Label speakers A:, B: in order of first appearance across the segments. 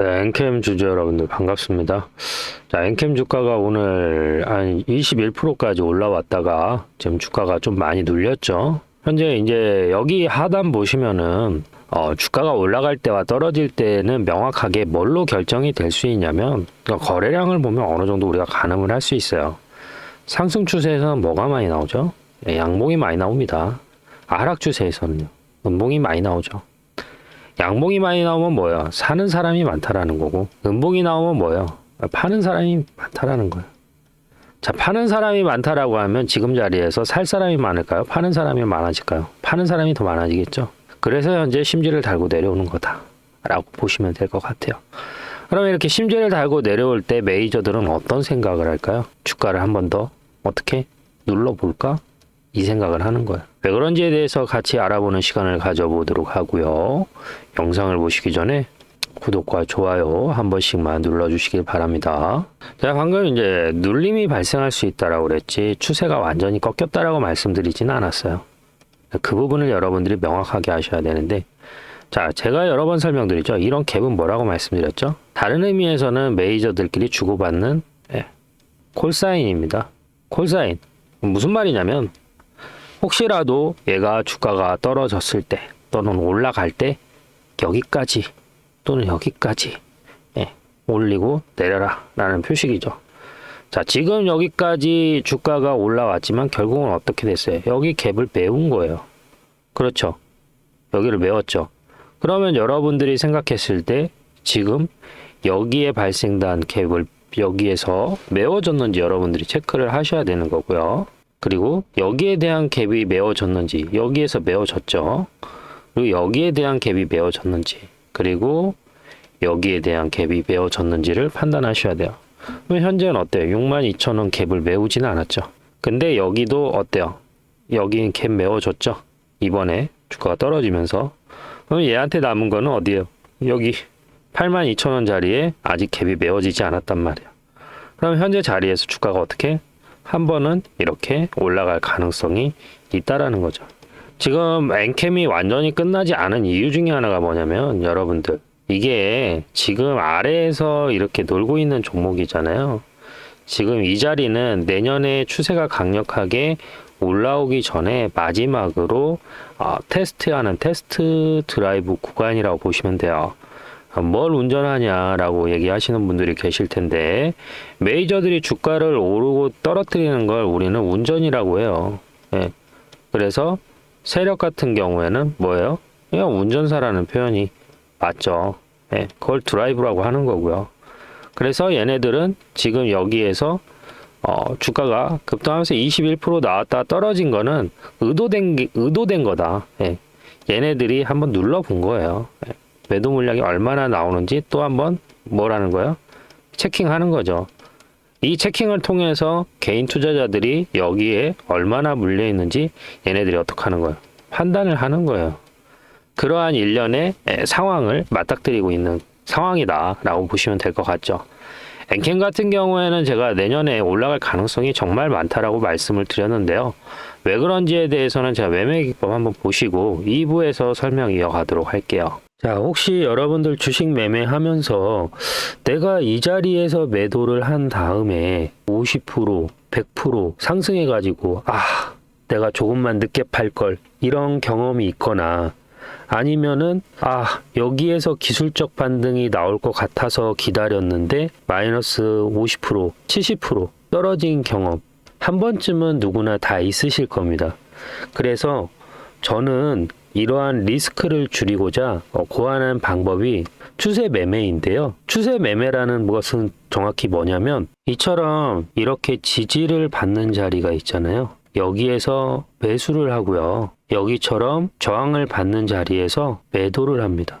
A: 네, 엔캠 주주 여러분들 반갑습니다. 자, 엔캠 주가가 오늘 한 21%까지 올라왔다가 지금 주가가 좀 많이 눌렸죠. 현재 이제 여기 하단 보시면은 어, 주가가 올라갈 때와 떨어질 때는 명확하게 뭘로 결정이 될 수 있냐면 그러니까 거래량을 보면 어느 정도 우리가 가늠을 할 수 있어요. 상승 추세에서는 뭐가 많이 나오죠? 네, 양봉이 많이 나옵니다. 하락 추세에서는요. 음봉이 많이 나오죠. 양봉이 많이 나오면 뭐예요? 사는 사람이 많다라는 거고 음봉이 나오면 뭐예요? 파는 사람이 많다라는 거예요. 자, 파는 사람이 많다라고 하면 지금 자리에서 살 사람이 많을까요? 파는 사람이 많아질까요? 파는 사람이 더 많아지겠죠. 그래서 현재 심지를 달고 내려오는 거다라고 보시면 될 것 같아요. 그러면 이렇게 심지를 달고 내려올 때 메이저들은 어떤 생각을 할까요? 주가를 한 번 더 어떻게 눌러볼까? 이 생각을 하는 거예요. 왜 그런지에 대해서 같이 알아보는 시간을 가져보도록 하고요. 영상을 보시기 전에 구독과 좋아요 한 번씩만 눌러주시길 바랍니다. 제가 방금 이제 눌림이 발생할 수 있다라고 그랬지 추세가 완전히 꺾였다라고 말씀드리지는 않았어요. 그 부분을 여러분들이 명확하게 하셔야 되는데 자, 제가 여러 번 설명드리죠. 이런 갭은 뭐라고 말씀드렸죠? 다른 의미에서는 메이저들끼리 주고받는 예, 콜사인입니다. 콜사인. 무슨 말이냐면 혹시라도 얘가 주가가 떨어졌을 때 또는 올라갈 때 여기까지 또는 여기까지 예, 올리고 내려라 라는 표식이죠. 자, 지금 여기까지 주가가 올라왔지만 결국은 어떻게 됐어요? 여기 갭을 메운 거예요. 그렇죠. 여기를 메웠죠. 그러면 여러분들이 생각했을 때 지금 여기에 발생된 갭을 여기에서 메워졌는지 여러분들이 체크를 하셔야 되는 거고요. 그리고 여기에 대한 갭이 메워졌는지 여기에서 메워졌죠. 그리고 여기에 대한 갭이 메워졌는지 그리고 여기에 대한 갭이 메워졌는지를 판단하셔야 돼요. 그럼 현재는 어때요? 62,000원 갭을 메우지는 않았죠. 근데 여기도 어때요? 여기는 갭 메워졌죠. 이번에 주가가 떨어지면서 그럼 얘한테 남은 거는 어디예요? 여기 82,000원 자리에 아직 갭이 메워지지 않았단 말이에요. 그럼 현재 자리에서 주가가 어떻게 한 번은 이렇게 올라갈 가능성이 있다라는 거죠. 지금 엔캠이 완전히 끝나지 않은 이유 중에 하나가 뭐냐면 여러분들 이게 지금 아래에서 이렇게 놀고 있는 종목이잖아요. 지금 이 자리는 내년에 추세가 강력하게 올라오기 전에 마지막으로 어, 테스트하는 테스트 드라이브 구간이라고 보시면 돼요. 어, 뭘 운전하냐라고 얘기하시는 분들이 계실 텐데 메이저들이 주가를 오르고 떨어뜨리는 걸 우리는 운전이라고 해요. 예. 그래서 세력 같은 경우에는 뭐예요? 그냥 운전사라는 표현이 맞죠. 예. 그걸 드라이브라고 하는 거고요. 그래서 얘네들은 지금 여기에서 어, 주가가 급등하면서 21% 나왔다 떨어진 거는 의도된 게- 의도된 거다. 예. 얘네들이 한번 눌러본 거예요. 예. 매도 물량이 얼마나 나오는지 또 한번 뭐라는 거예요? 체킹하는 거죠. 이 체킹을 통해서 개인 투자자들이 여기에 얼마나 물려 있는지 얘네들이 어떻게 하는 거예요? 판단을 하는 거예요. 그러한 일련의 에, 상황을 맞닥뜨리고 있는 상황이다라고 보시면 될 것 같죠. 엔캠 같은 경우에는 제가 내년에 올라갈 가능성이 정말 많다라고 말씀을 드렸는데요. 왜 그런지에 대해서는 제가 매매 기법 한번 보시고 2부에서 설명 이어가도록 할게요. 자, 혹시 여러분들 주식 매매하면서 내가 이 자리에서 매도를 한 다음에 50%, 100% 상승해가지고, 아, 내가 조금만 늦게 팔 걸, 이런 경험이 있거나, 아니면은, 아, 여기에서 기술적 반등이 나올 것 같아서 기다렸는데, 마이너스 50%, 70% 떨어진 경험, 한 번쯤은 누구나 다 있으실 겁니다. 그래서 저는 이러한 리스크를 줄이고자 어, 고안한 방법이 추세 매매인데요. 추세 매매라는 것은 정확히 뭐냐면 이처럼 이렇게 지지를 받는 자리가 있잖아요. 여기에서 매수를 하고요. 여기처럼 저항을 받는 자리에서 매도를 합니다.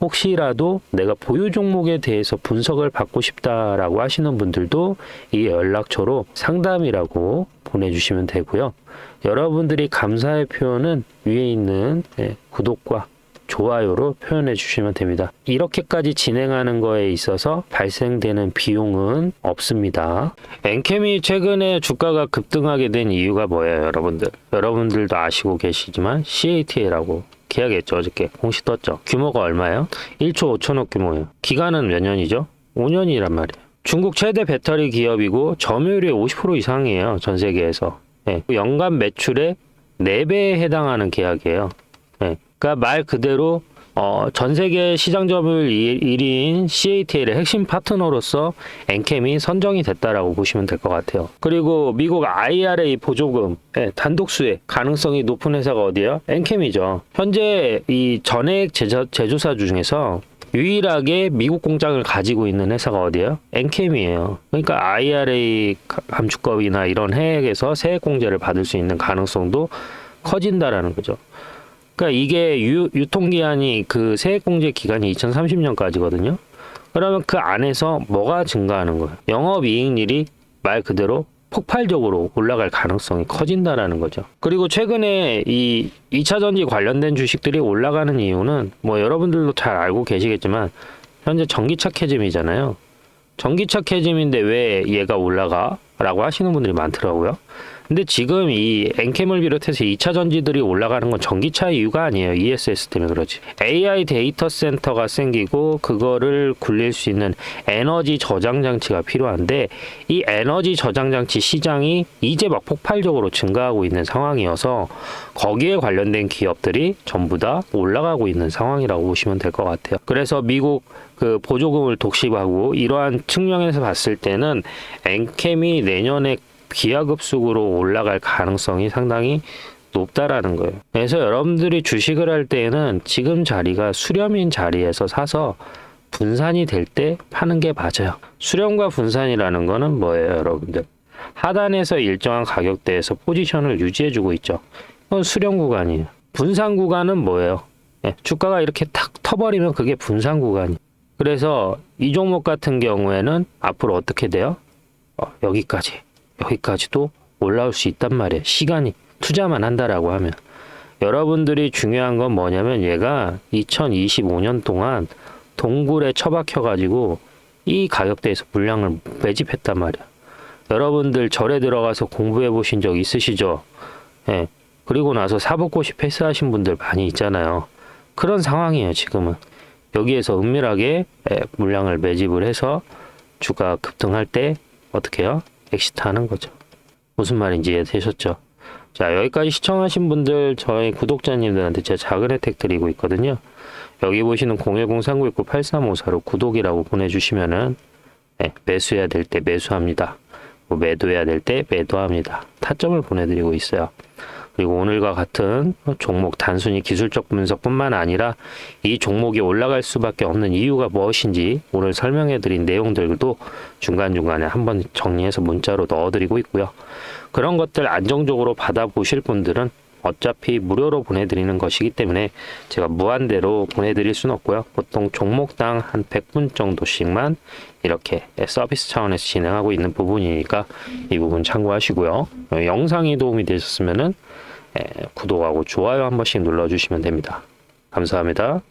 A: 혹시라도 내가 보유 종목에 대해서 분석을 받고 싶다라고 하시는 분들도 이 연락처로 상담이라고 보내주시면 되고요. 여러분들이 감사의 표현은 위에 있는 예, 구독과 좋아요로 표현해 주시면 됩니다. 이렇게까지 진행하는 거에 있어서 발생되는 비용은 없습니다. 엔캠이 최근에 주가가 급등하게 된 이유가 뭐예요, 여러분들? 여러분들도 아시고 계시지만 CATL하고 계약했죠, 어저께. 공시 떴죠. 규모가 얼마예요? 1초 5천억 규모예요. 기간은 몇 년이죠? 5년이란 말이에요. 중국 최대 배터리 기업이고 점유율이 50% 이상이에요, 전 세계에서. 예, 연간 매출의 4배에 해당하는 계약이에요. 예, 그러니까 말 그대로 어, 전 세계 시장 점유율 1위인 CATL의 핵심 파트너로서 엔캠이 선정이 됐다라고 보시면 될 것 같아요. 그리고 미국 IRA 보조금 단독 수혜 가능성이 높은 회사가 어디예요? 엔캠이죠. 현재 이 전액 제조, 제조사 중에서 유일하게 미국 공장을 가지고 있는 회사가 어디예요? 엔캠이에요. 그러니까 IRA 감축법이나 이런 해액에서 세액 공제를 받을 수 있는 가능성도 커진다라는 거죠. 그러니까 이게 유, 유통기한이 그 세액공제 기간이 2030년까지거든요. 그러면 그 안에서 뭐가 증가하는 거예요? 영업이익률이 말 그대로 폭발적으로 올라갈 가능성이 커진다라는 거죠. 그리고 최근에 이 2차 전지 관련된 주식들이 올라가는 이유는 뭐 여러분들도 잘 알고 계시겠지만 현재 전기차 캐즘이잖아요. 전기차 캐즘인데 왜 얘가 올라가? 라고 하시는 분들이 많더라고요. 근데 지금 이 엔캠을 비롯해서 2차 전지들이 올라가는 건 전기차 이유가 아니에요. ESS 때문에 그러지. AI 데이터 센터가 생기고 그거를 굴릴 수 있는 에너지 저장 장치가 필요한데 이 에너지 저장 장치 시장이 이제 막 폭발적으로 증가하고 있는 상황이어서 거기에 관련된 기업들이 전부 다 올라가고 있는 상황이라고 보시면 될 것 같아요. 그래서 미국 그 보조금을 독식하고 이러한 측면에서 봤을 때는 엔캠이 내년에 기하급수로 올라갈 가능성이 상당히 높다라는 거예요. 그래서 여러분들이 주식을 할 때에는 지금 자리가 수렴인 자리에서 사서 분산이 될 때 파는 게 맞아요. 수렴과 분산이라는 거는 뭐예요, 여러분들? 하단에서 일정한 가격대에서 포지션을 유지해주고 있죠. 이건 수렴 구간이에요. 분산 구간은 뭐예요? 예, 주가가 이렇게 탁 터버리면 그게 분산 구간이에요. 그래서 이 종목 같은 경우에는 앞으로 어떻게 돼요? 어, 여기까지, 여기까지도 올라올 수 있단 말이에요. 시간이 투자만 한다라고 하면. 여러분들이 중요한 건 뭐냐면 얘가 2025년 동안 동굴에 처박혀가지고 이 가격대에서 물량을 매집했단 말이야. 여러분들 절에 들어가서 공부해 보신 적 있으시죠? 예. 그리고 나서 사법고시 패스하신 분들 많이 있잖아요. 그런 상황이에요, 지금은. 여기에서 은밀하게 예, 물량을 매집을 해서 주가 급등할 때 어떻게 해요? 엑시트 하는 거죠. 무슨 말인지 이해되셨죠? 자, 여기까지 시청하신 분들 저희 구독자님들한테 제가 작은 혜택 드리고 있거든요. 여기 보시는 010-3969-8354로 구독이라고 보내주시면은 네, 매수해야 될 때 매수합니다. 뭐 매도해야 될 때 매도합니다. 타점을 보내드리고 있어요. 그리고 오늘과 같은 종목 단순히 기술적 분석뿐만 아니라 이 종목이 올라갈 수밖에 없는 이유가 무엇인지 오늘 설명해 드린 내용들도 중간중간에 한번 정리해서 문자로 넣어 드리고 있고요. 그런 것들 안정적으로 받아보실 분들은 어차피 무료로 보내드리는 것이기 때문에 제가 무한대로 보내드릴 수는 없고요. 보통 종목당 한 100분 정도씩만 이렇게 서비스 차원에서 진행하고 있는 부분이니까 이 부분 참고하시고요. 어, 영상이 도움이 되셨으면은 에, 구독하고 좋아요 한 번씩 눌러주시면 됩니다. 감사합니다.